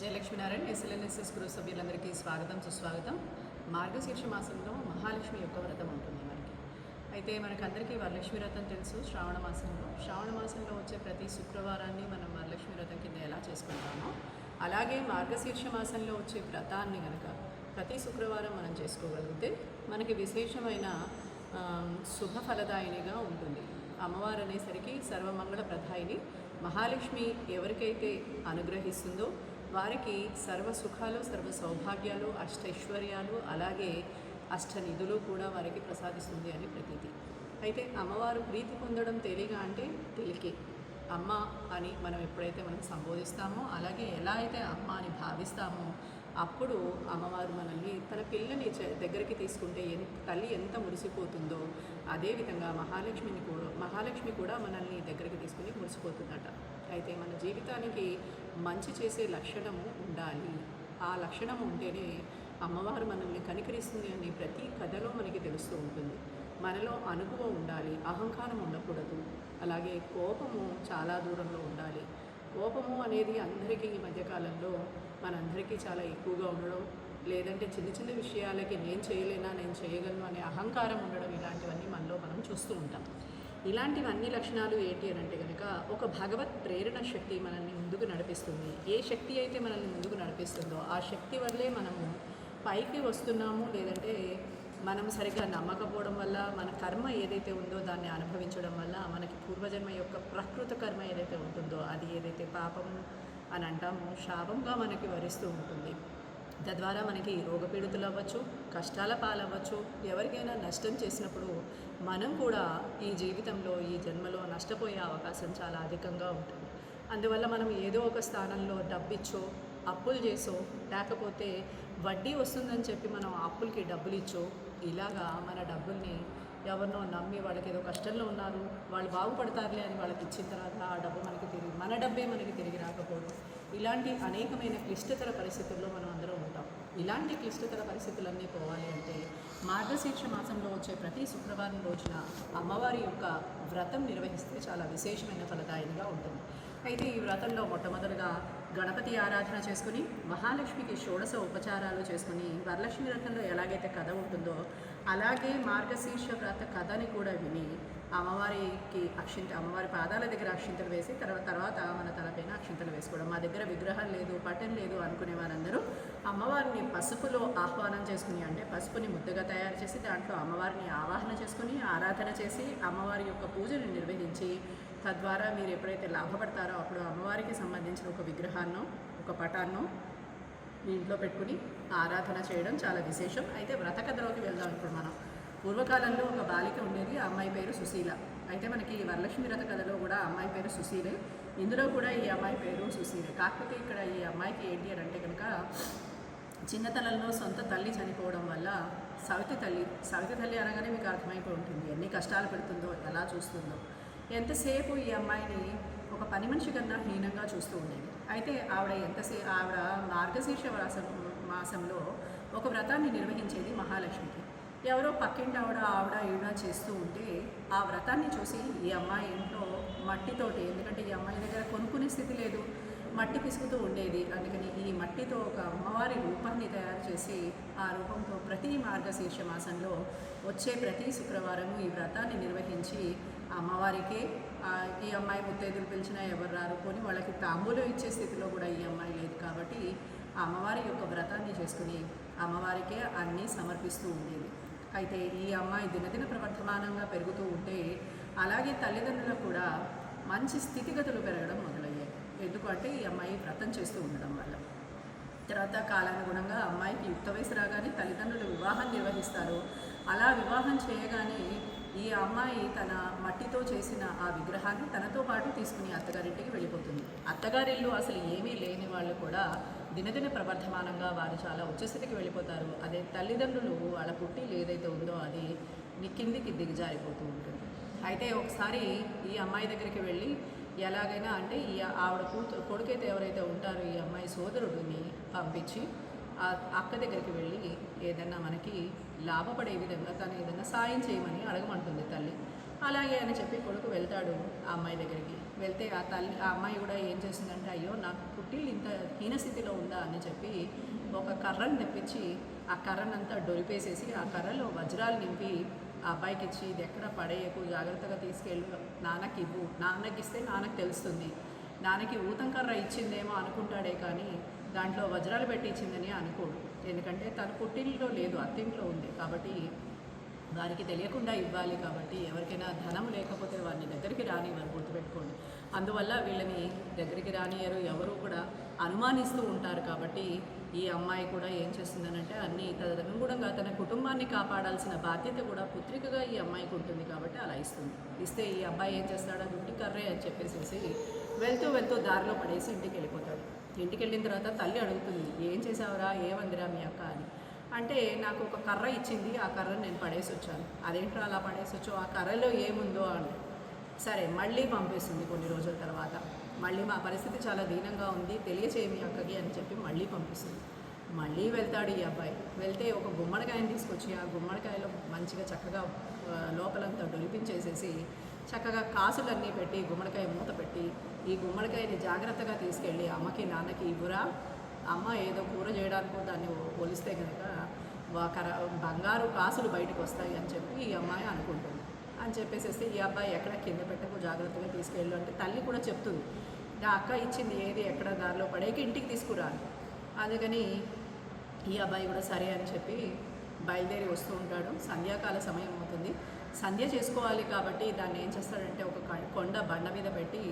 జయలక్ష్మీనారాయణ ఎస్ఎల్ఎన్ఎస్ఎస్ గురు సభ్యులందరికీ స్వాగతం సుస్వాగతం. మార్గశీర్ష మాసంలో మహాలక్ష్మి యొక్క వ్రతం ఉంటుంది మనకి. అయితే మనకందరికీ వరలక్ష్మి వ్రతం తెలుసు శ్రావణ మాసంలో. శ్రావణ మాసంలో వచ్చే ప్రతి శుక్రవారాన్ని మనం వరలక్ష్మి వ్రతం కింద ఎలా చేసుకుంటామో అలాగే మార్గశీర్ష మాసంలో వచ్చే వ్రతాన్ని కనుక ప్రతి శుక్రవారం మనం చేసుకోగలిగితే మనకి విశేషమైన ఆ, శుభ ఫలదాయినిగా ఉంటుంది. అమ్మవారు అనేసరికి సర్వమంగళ ప్రధాయిని మహాలక్ష్మి ఎవరికైతే అనుగ్రహిస్తుందో వారికి సర్వ సుఖాలు సర్వ సౌభాగ్యాలు అష్టైశ్వర్యాలు అలాగే అష్ట నిధులు కూడా వారికి ప్రసాదిస్తుంది అని ప్రతీతి. అయితే అమ్మవారు ప్రీతి పొందడం తేలిగా అంటే తెలికే. అమ్మ అని మనం ఎప్పుడైతే మనం సంబోధిస్తామో అలాగే ఎలా అయితే అమ్మ అని భావిస్తామో అప్పుడు అమ్మవారు మనల్ని తన పిల్లని దగ్గరికి తీసుకుంటే ఎంత తల్లి ఎంత మురిసిపోతుందో అదేవిధంగా మహాలక్ష్మిని కూడా మహాలక్ష్మి కూడా మనల్ని దగ్గరికి తీసుకుని మురిసిపోతుందట. అయితే మన జీవితానికి మంచి చేసే లక్షణము ఉండాలి. ఆ లక్షణం ఉంటేనే అమ్మవారు మనల్ని కనికరిస్తుంది అని ప్రతి కథలో మనకి తెలుస్తూ ఉంటుంది. మనలో అనుభవం ఉండాలి అహంకారం ఉండకూడదు. అలాగే కోపము చాలా దూరంలో ఉండాలి. కోపము అనేది అందరికీ ఈ మధ్యకాలంలో మనందరికీ చాలా ఎక్కువగా ఉండడం లేదంటే చిన్న చిన్న విషయాలకి నేను చేయలేనా నేను చేయగలను అనే అహంకారం ఉండడం ఇలాంటివన్నీ మనలో మనం చూస్తూ ఉంటాం. ఇలాంటివన్నీ లక్షణాలు ఏంటి అని అంటే కనుక ఒక భగవత్ ప్రేరణ శక్తి మనల్ని ముందుకు నడిపిస్తుంది. ఏ శక్తి అయితే మనల్ని ముందుకు నడిపిస్తుందో ఆ శక్తి వల్లే మనము పైకి వస్తున్నాము లేదంటే మనం సరిగ్గా నమ్మకపోవడం వల్ల మన కర్మ ఏదైతే ఉందో దాన్ని అనుభవించడం వల్ల మనకి పూర్వజన్మ యొక్క ప్రకృత కర్మ ఏదైతే ఉంటుందో అది ఏదైతే పాపము అని అంటామో శాపంగా మనకి వరిస్తూ ఉంటుంది. తద్వారా మనకి రోగపీడితులు అవ్వచ్చు కష్టాల పాలవ్వచ్చు ఎవరికైనా నష్టం చేసినప్పుడు మనం కూడా ఈ జీవితంలో ఈ జన్మలో నష్టపోయే అవకాశం చాలా అధికంగా ఉంటుంది. అందువల్ల మనం ఏదో ఒక స్థానంలో డబ్బిచ్చో అప్పులు చేసో లేకపోతే వడ్డీ వస్తుందని చెప్పి మనం అప్పులకి డబ్బులు ఇచ్చో ఇలాగా మన డబ్బుల్ని ఎవరినో నమ్మి వాళ్ళకి ఏదో కష్టంలో ఉన్నారు వాళ్ళు బాగుపడతారులే అని వాళ్ళకి ఇచ్చిన తర్వాత ఆ డబ్బు మనకి తిరిగి మన డబ్బే మనకి తిరిగి రాకపోవడం. ఇలాంటి అనేకమైన క్లిష్టతర పరిస్థితుల్లో మనం అందరం ఉంటాం. ఇలాంటి క్లిష్టతర పరిస్థితులన్నీ పోవాలి అంటే మార్గశీర్ష మాసంలో వచ్చే ప్రతి శుక్రవారం రోజున అమ్మవారి యొక్క వ్రతం నిర్వహిస్తే చాలా విశేషమైన ఫలదాయంగా ఉంటుంది. అయితే ఈ వ్రతంలో మొట్టమొదటిగా గణపతి ఆరాధన చేసుకుని మహాలక్ష్మికి షోడశ ఉపచారాలు చేసుకుని వరలక్ష్మి వ్రతంలో ఎలాగైతే కథ ఉంటుందో అలాగే మార్గశీర్ష వ్రత కథని కూడా విని అమ్మవారికి అక్షింత అమ్మవారి పాదాల దగ్గర అక్షింతలు వేసి తర్వాత తర్వాత మన తలపైన అక్షింతలు వేసుకోవడం. మా దగ్గర విగ్రహం లేదు పటం లేదు అనుకునే వారందరూ అమ్మవారిని పసుపులో ఆహ్వానం చేసుకుని అంటే పసుపుని ముద్దగా తయారు చేసి దాంట్లో అమ్మవారిని ఆవాహన చేసుకుని ఆరాధన చేసి అమ్మవారి యొక్క పూజను నిర్వహించి తద్వారా మీరు ఎప్పుడైతే లాభపడతారో అప్పుడు అమ్మవారికి సంబంధించిన ఒక విగ్రహాన్నో ఒక పటాన్నో మీ ఇంట్లో పెట్టుకుని ఆరాధన చేయడం చాలా విశేషం. అయితే వ్రత కథలోకి వెళ్దాం ఇప్పుడు మనం. పూర్వకాలంలో ఒక బాలిక ఉండేది ఆ అమ్మాయి పేరు సుశీల. అయితే మనకి ఈ వరలక్ష్మి వ్రత కథలో కూడా అమ్మాయి పేరు సుశీలే. ఇందులో కూడా ఈ అమ్మాయి పేరు సుశీలే. కాకపోతే ఇక్కడ ఈ అమ్మాయికి ఏంటి అని అంటే కనుక చిన్నతనంలో సొంత తల్లి చనిపోవడం వల్ల సవితి తల్లి సవితి తల్లి అనగానే మీకు అర్థమైపోయి ఉంటుంది. ఎన్ని కష్టాలు పెడుతుందో ఎలా చూస్తుందో. ఎంతసేపు ఈ అమ్మాయిని ఒక పని మనిషి కన్నా హీనంగా చూస్తూ ఉండేది? అయితే ఆవిడ ఎంతసేపు ఆవిడ మార్గశీర్ష వ్రాసం మాసంలో ఒక వ్రతాన్ని నిర్వహించేది మహాలక్ష్మికి. ఎవరో పక్కింటి ఆవిడ ఆవిడ ఈవిడ చేస్తూ ఉంటే ఆ వ్రతాన్ని చూసి ఈ అమ్మాయి ఇంట్లో మట్టితోటి ఎందుకంటే ఈ అమ్మాయి దగ్గర కొనుక్కునే స్థితి లేదు మట్టి పిసుకుతూ ఉండేది. అందుకని ఈ మట్టితో ఒక అమ్మవారి రూపాన్ని తయారు చేసి ఆ రూపంతో ప్రతి మార్గశీర్ష మాసంలో వచ్చే ప్రతి శుక్రవారము ఈ వ్రతాన్ని నిర్వహించి అమ్మవారికి ఈ అమ్మాయి ముత్తైదులు పిలిచినా ఎవరు రారు పోని వాళ్ళకి తాంబూలం ఇచ్చే స్థితిలో కూడా ఈ అమ్మాయి లేదు కాబట్టి ఆ అమ్మవారి యొక్క వ్రతాన్ని చేసుకుని అమ్మవారికే అన్నీ సమర్పిస్తూ ఉండేది. అయితే ఈ అమ్మాయి దినదిన ప్రవర్ధమానంగా పెరుగుతూ ఉంటే అలాగే తల్లిదండ్రులకు కూడా మంచి స్థితిగతులు పెరగడం మొదలయ్యాయి. ఎందుకంటే ఈ అమ్మాయి వ్రతం చేస్తూ ఉండడం వల్ల. తర్వాత కాలానుగుణంగా అమ్మాయికి యుక్త వయసు రాగానే తల్లిదండ్రులు వివాహం నిర్వహిస్తారు. అలా వివాహం చేయగానే ఈ అమ్మాయి తన మట్టితో చేసిన ఆ విగ్రహాన్ని తనతో పాటు తీసుకుని అత్తగారింటికి వెళ్ళిపోతుంది. అత్తగారిల్లు అసలు ఏమీ లేని వాళ్ళు కూడా దినదిన ప్రవర్ధమానంగా వారు చాలా ఉచ్చస్థితికి వెళ్ళిపోతారు. అదే తల్లిదండ్రులు వాళ్ళ పుట్టి ఏదైతే ఉందో అది కిందికి దిగజారిపోతూ ఉంటుంది. అయితే ఒకసారి ఈ అమ్మాయి దగ్గరికి వెళ్ళి ఎలాగైనా అంటే ఈ ఆవిడ కూతురు కొడుకైతే ఎవరైతే ఉంటారో ఈ అమ్మాయి సోదరుడిని పంపించి ఆ అక్క దగ్గరికి వెళ్ళి ఏదన్నా మనకి లాభపడే విధంగా తను ఏదైనా సాయం చేయమని అడగమంటుంది తల్లి. అలాగే అని చెప్పి కొడుకు వెళ్తాడు ఆ అమ్మాయి దగ్గరికి. వెళ్తే ఆ తల్లి ఆ అమ్మాయి కూడా ఏం చేసిందంటే అయ్యో నాకు పుట్టిల్లు ఇంత హీనస్థితిలో ఉందా? అని చెప్పి ఒక కర్రను తెప్పించి ఆ కర్రనంతా డొరిపేసేసి ఆ కర్రలో వజ్రాలు నింపి ఆ అబ్బాయికి ఇచ్చి ఇది ఎక్కడ పడేయకు జాగ్రత్తగా తీసుకెళ్ళు నాన్నకి ఇవ్వు నాన్నకి ఇస్తే నాన్నకి తెలుస్తుంది. నాన్నకి ఊతం కర్ర ఇచ్చిందేమో అనుకుంటాడే కానీ దాంట్లో వజ్రాలు పెట్టి ఇచ్చిందని అనుకోడు. ఎందుకంటే తన పుట్టింట్లో లేదు అత్తింట్లో ఉంది. కాబట్టి వారికి తెలియకుండా ఇవ్వాలి కాబట్టి ఎవరికైనా ధనం లేకపోతే వారిని దగ్గరికి రానివ్వరు గుర్తుపెట్టుకోండి. అందువల్ల వీళ్ళని దగ్గరికి రానియరు ఎవరు కూడా అనుమానిస్తూ ఉంటారు. కాబట్టి ఈ అమ్మాయి కూడా ఏం చేస్తుందనంటే అన్ని తదనుగుణంగా తన కుటుంబాన్ని కాపాడాల్సిన బాధ్యత కూడా పుత్రికగా ఈ అమ్మాయికి ఉంటుంది కాబట్టి అలా ఇస్తుంది. ఇస్తే ఈ అబ్బాయి ఏం చేస్తాడో? గుట్టి కర్రే అని చెప్పేసేసి వెళ్తూ వెళ్తూ దారిలో పడేసి ఇంటికి వెళ్ళిపోతాడు. ఇంటికి వెళ్ళిన తర్వాత తల్లి అడుగుతుంది ఏం చేసావురా ఏమందిరా మీ అక్క? అని. అంటే నాకు ఒక కర్ర ఇచ్చింది ఆ కర్రను నేను పడేసి వచ్చాను. అదేంట్రా అలా పడేసి వచ్చో ఆ కర్రలో ఏముందో? అని. సరే మళ్ళీ పంపిస్తుంది కొన్ని రోజుల తర్వాత. మళ్ళీ మా పరిస్థితి చాలా దీనంగా ఉంది తెలియచేయి మీ అక్కకి అని చెప్పి మళ్ళీ పంపిస్తుంది మళ్ళీ వెళ్తాడు ఈ అబ్బాయి. వెళ్తే ఒక గుమ్మడికాయని తీసుకొచ్చి ఆ గుమ్మడికాయలో మంచిగా చక్కగా లోపలంతా డొలిపించేసేసి చక్కగా కాసులన్నీ పెట్టి గుమ్మడికాయ మూత పెట్టి ఈ గుమ్మడికాయని జాగ్రత్తగా తీసుకెళ్ళి అమ్మకి నాన్నకి ఇవ్వరా. అమ్మ ఏదో కూర చేయడానికో దాన్ని పోలిస్తే కనుక కర బంగారు కాసులు బయటకు వస్తాయి అని చెప్పి ఈ అమ్మాయి అనుకుంటుంది. అని చెప్పేసేసి ఈ అబ్బాయి ఎక్కడ కింద పెట్టకు జాగ్రత్తగా తీసుకెళ్ళు అంటే తల్లి కూడా చెప్తుంది. నా అక్క ఇచ్చింది ఏది ఎక్కడ దారిలో పడేకి ఇంటికి తీసుకురాను అందుకని ఈ అబ్బాయి కూడా సరే అని చెప్పి బయలుదేరి వస్తూ ఉంటాడు. సంధ్యాకాల సమయం అవుతుంది. సంధ్య చేసుకోవాలి కాబట్టి దాన్ని ఏం చేస్తాడంటే ఒక కొండ బండ మీద పెట్టి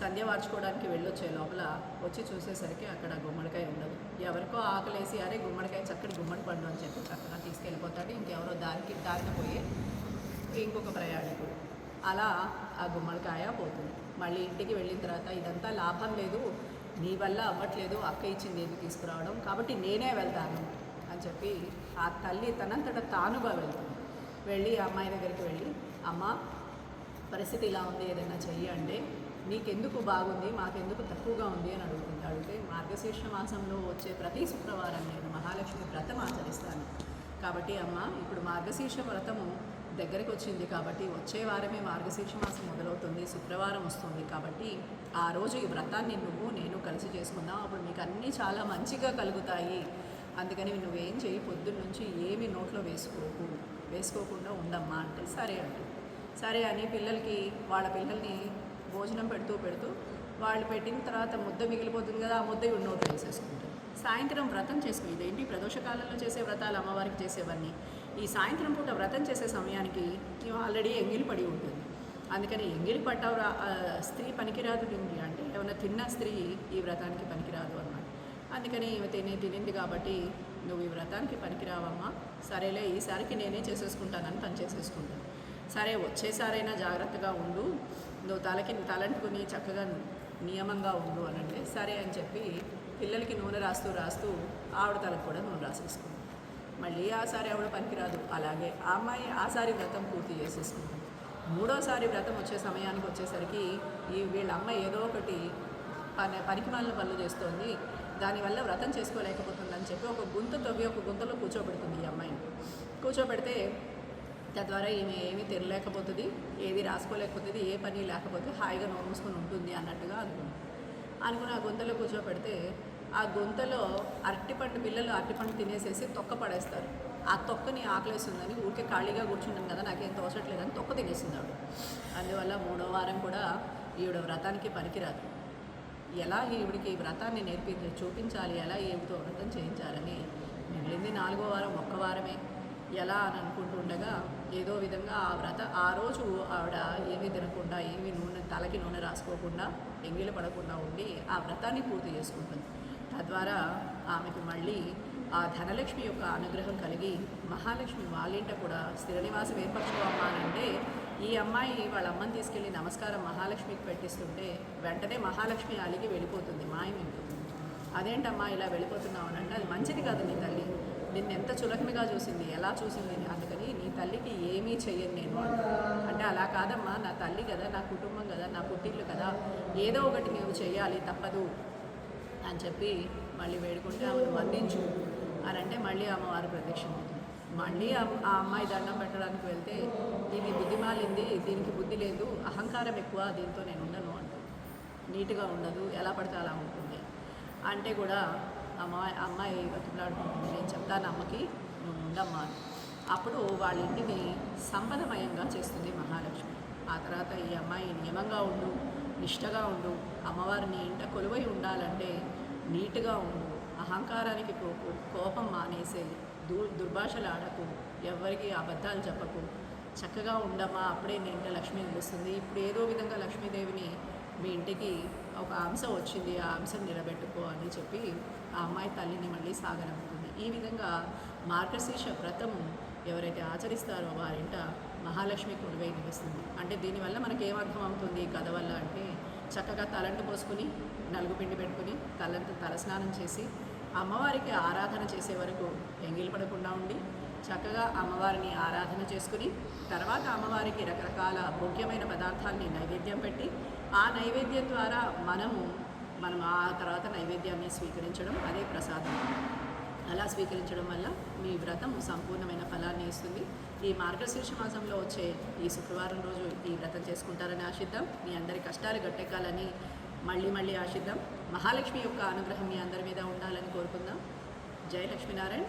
సంధ్య మార్చుకోవడానికి వెళ్ళొచ్చే లోపల వచ్చి చూసేసరికి అక్కడ గుమ్మడికాయ ఉండదు. ఎవరికో ఆకలేసి అరే గుమ్మడికాయ చక్కటి గుమ్మడి పండు అని చెప్పి చక్కగా తీసుకెళ్ళిపోతాడు. ఇంకెవరో దారికి దారిన పోయి ఇంకొక ప్రయాణికుడు. అలా ఆ గుమ్మడికాయ పోతుంది. మళ్ళీ ఇంటికి వెళ్ళిన తర్వాత ఇదంతా లాభం లేదు నీ వల్ల అవ్వట్లేదు అక్క ఇచ్చింది ఏది తీసుకురావడం. కాబట్టి నేనే వెళ్తాను అని చెప్పి ఆ తల్లి తనంతట తానుగా వెళ్తుంది. వెళ్ళి ఆ అమ్మాయి దగ్గరికి వెళ్ళి అమ్మ పరిస్థితి ఇలా ఉంది ఏదైనా చెయ్యి అంటే నీకెందుకు బాగుంది మాకెందుకు తక్కువగా ఉంది అని అడుగుతుంది. అడిగితే మార్గశీర్ష మాసంలో వచ్చే ప్రతి శుక్రవారం నేను మహాలక్ష్మి వ్రతం ఆచరిస్తాను. కాబట్టి అమ్మ ఇప్పుడు మార్గశీర్ష వ్రతము దగ్గరికి వచ్చింది కాబట్టి వచ్చే వారమే మార్గశీర్ష మాసం మొదలవుతుంది శుక్రవారం వస్తుంది కాబట్టి ఆ రోజు ఈ వ్రతాన్ని నువ్వు నేను కలిసి చేసుకుందాం. అప్పుడు మీకు అన్నీ చాలా మంచిగా కలుగుతాయి. అందుకని నువ్వేం చేయి పొద్దున్న నుంచి ఏమి నోట్లో వేసుకోకు. వేసుకోకుండా ఉండమ్మా అంటే సరే అంటే సరే అని పిల్లలకి వాళ్ళ పిల్లల్ని భోజనం పెడుతూ పెడుతూ వాళ్ళు పెట్టిన తర్వాత ముద్ద మిగిలిపోతుంది కదా ఆ ముద్ద ఇవి వేసేసుకుంటారు సాయంత్రం వ్రతం చేసుకుని ఇదేంటి ప్రదోషకాలంలో చేసే వ్రతాలు అమ్మవారికి చేసేవన్నీ? ఈ సాయంత్రం పూట వ్రతం చేసే సమయానికి ఆల్రెడీ ఎంగిలి పడి ఉంటుంది. అందుకని ఎంగిలి పట్టవు రా- స్త్రీ పనికిరాదు తిండి అంటే ఏమైనా తిన్న స్త్రీ ఈ వ్రతానికి పనికిరాదు అన్నమాట. అందుకని తిని తినింది కాబట్టి నువ్వు ఈ వ్రతానికి పనికిరావమ్మా. సరేలే ఈసారికి నేనే చేసేసుకుంటానని పని చేసేసుకుంటాను. సరే వచ్చేసారైనా జాగ్రత్తగా ఉండు. నువ్వు తలకి తలంటుకుని చక్కగా నియమంగా ఉండు అని అంటే సరే అని చెప్పి పిల్లలకి నూనె రాస్తూ రాస్తూ ఆవిడ తలకు కూడా నూనె రాసేసుకుంది. మళ్ళీ ఆ సారి ఆవిడ పనికిరాదు. అలాగే ఆ అమ్మాయి ఆ సారి వ్రతం పూర్తి చేసేసుకుంది. మూడోసారి వ్రతం వచ్చే సమయానికి వచ్చేసరికి ఈ వీళ్ళ అమ్మ ఏదో ఒకటి పని పనులు చేస్తోంది. దానివల్ల వ్రతం చేసుకోలేకపోతుందని చెప్పి ఒక గుంత తవ్వి ఒక గుంతలో కూర్చోబెడుతుంది ఈ అమ్మాయిని కూర్చోబెడితే తద్వారా ఈమె ఏమీ తెరలేకపోతుంది ఏది రాసుకోలేకపోతుంది ఏ పని లేకపోతే హాయిగా నోరు ఉంటుంది అన్నట్టుగా అనుకుంది. అనుకుని ఆ గుంతలో కూర్చోబెడితే ఆ గుంతలో అరటిపండు పిల్లలు అరటిపండు తినేసేసి తొక్క పడేస్తారు. ఆ తొక్కని ఆకలేస్తుందని ఊరికే ఖాళీగా కూర్చుంటాను కదా నాకేం తోచట్లేదని తొక్క తినేసింది ఆవిడ. అందువల్ల మూడో వారం కూడా ఈవిడ వ్రతానికి పనికిరాదు. ఎలా ఈవిడికి ఈ వ్రతాన్ని నేర్పి చూపించాలి ఎలా ఏమిటో వ్రతం చేయించాలని మిగిలింది నాలుగో వారం ఒక్క వారమే. ఎలా అని అనుకుంటుండగా ఏదో విధంగా ఆ వ్రత ఆ రోజు ఆవిడ ఏమీ తినకుండా ఏమీ నూనె తలకి నూనె రాసుకోకుండా ఎంగిలి పడకుండా ఉండి ఆ వ్రతాన్ని పూర్తి చేసుకుంటుంది. తద్వారా ఆమెకు మళ్ళీ ఆ ధనలక్ష్మి యొక్క అనుగ్రహం కలిగి మహాలక్ష్మి వాళ్ళింట కూడా స్థిర నివాసం ఏర్పరచుకోమ్మా అంటే ఈ అమ్మాయి వాళ్ళ అమ్మని తీసుకెళ్ళి నమస్కారం మహాలక్ష్మికి పెట్టిస్తుంటే వెంటనే మహాలక్ష్మి అలిగి వెళ్ళిపోతుంది మాయమైపోతుంది అదేంటమ్మా ఇలా వెళ్ళిపోతున్నావు? అని అంటే అది మంచిది కాదు నీ తల్లి. నిన్ను ఎంత చులకనగా చూసింది ఎలా చూసింది? అందుకని నీ తల్లికి ఏమీ చెయ్యను నేను అంటే. అలా కాదమ్మా నా తల్లి కదా నా కుటుంబం కదా నా పుట్టిల్లు కదా ఏదో ఒకటి నువ్వు చేయాలి తప్పదు అని చెప్పి మళ్ళీ వేడుకుంటే ఆమెను వందించు అని అంటే మళ్ళీ అమ్మవారు ప్రత్యక్షమవుతుంది మళ్ళీ ఆ అమ్మాయి దండం పెట్టడానికి వెళ్తే ఇది బుద్ధిమాలింది దీనికి బుద్ధి లేదు అహంకారం ఎక్కువ దీంతో నేను ఉండను అంటుంది. నీట్గా ఉండదు ఎలా పడితే అలా ఉంటుంది. అంటే కూడా అమ్మాయి అమ్మాయి బతుకులాడుకుంటుంది నేను చెప్తాను అమ్మకి నువ్వు ఉండమ్మా అప్పుడు వాళ్ళ ఇంటిని సంపదమయంగా చేస్తుంది మహాలక్ష్మి. ఆ తర్వాత ఈ అమ్మాయి నియమంగా ఉండు నిష్టగా ఉండు. అమ్మవారిని ఇంట కొలువై ఉండాలంటే నీట్గా ఉండు. అహంకారానికి పోకు కోపం మానేసే దూ దుర్భాషలు ఆడకు ఎవరికి అబద్ధాలు చెప్పకు. చక్కగా ఉండమా అప్పుడే నీ ఇంట లక్ష్మీ నిలుస్తుంది ఇప్పుడు ఏదో విధంగా లక్ష్మీదేవిని మీ ఇంటికి ఒక అంశ వచ్చింది ఆ అంశం నిలబెట్టుకో అని చెప్పి ఆ అమ్మాయి తల్లిని మళ్ళీ సాగనంపుతుంది ఈ విధంగా మార్గశీర్ష వ్రతము ఎవరైతే ఆచరిస్తారో వారింట మహాలక్ష్మి కొడువై నిలుస్తుంది. అంటే దీనివల్ల మనకి ఏమర్థం అవుతుంది? కథ వల్ల అంటే చక్కగా తలంటు పోసుకుని నలుగు పిండి పెట్టుకుని తలంటు తలస్నానం చేసి అమ్మవారికి ఆరాధన చేసే వరకు ఎంగిలిపడకుండా ఉండి చక్కగా అమ్మవారిని ఆరాధన చేసుకుని తర్వాత అమ్మవారికి రకరకాల ముఖ్యమైన పదార్థాలని నైవేద్యం పెట్టి ఆ నైవేద్యం ద్వారా మనము మనం ఆ తర్వాత నైవేద్యాన్ని స్వీకరించడం అదే ప్రసాదం. అలా స్వీకరించడం వల్ల మీ వ్రతం సంపూర్ణమైన ఫలాన్ని ఇస్తుంది. ఈ మార్గశీర్ష మాసంలో వచ్చే ఈ శుక్రవారం రోజు ఈ వ్రతం చేసుకుంటారని ఆశిద్దాం. మీ అందరి కష్టాలు గట్టెక్కాలని మళ్ళీ మళ్ళీ ఆశిద్దాం. మహాలక్ష్మి యొక్క అనుగ్రహం మీ అందరి మీద ఉండాలని కోరుకుందాం. జై లక్ష్మీనారాయణ.